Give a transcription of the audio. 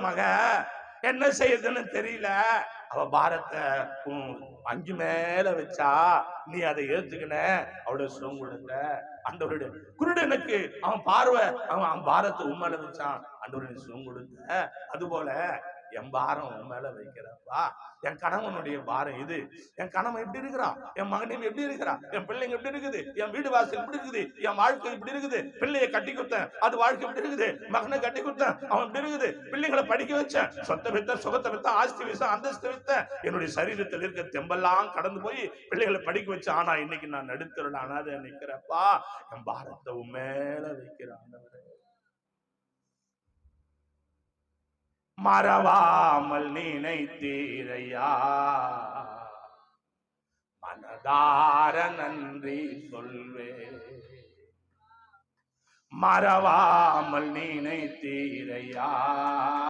மக என்ன செய்யுதுன்னு தெரியல. அவ பாரத்தை அஞ்சு மேல வச்சா நீ அதை ஏத்துக்கின. அவளோட சுகம் கொடுத்த. ஆண்டவருடைய குருடனுக்கு அவன் பார்வை அவன் அவன் பாரத்தை உண்மையில வச்சான். அந்தவருடைய சுகம் கொடுத்த. அது போல என் பாரம் உன் மேல வைக்கிறப்பா என் கணவனுடைய பாரம் இது. என் கணவன் எப்படி இருக்கிறான்? என் மகனையும் எப்படி இருக்கிறான்? என் பிள்ளைங்க எப்படி இருக்குது? என் வீடு வாசல் எப்படி இருக்குது? என் வாழ்க்கை இப்படி இருக்குது? பிள்ளைய கட்டி கொடுத்தேன். அது வாழ்க்கை எப்படி இருக்குது? மகனை கட்டி கொடுத்தேன். அவன் எப்படி இருக்குது? பிள்ளைங்களை படிக்க வச்சேன். சொத்தை வித்த சுகத்தை வித்த ஆஸ்தி வித்த அந்தஸ்து வித்த. என்னுடைய சரீரத்தில் இருக்க தெம்பெல்லாம் கடந்து போய் பிள்ளைகளை படிக்க வச்சு ஆனா இன்னைக்கு நான் நடுத்தருள் அனாதை நிக்கிறப்பா என் பாரத்தை உன் மேல வைக்கிறான். மறவாமல் நினைத்தீரையா? மனதார நன்றி சொல்வே. மறவாமல் நினைத்தீரையா?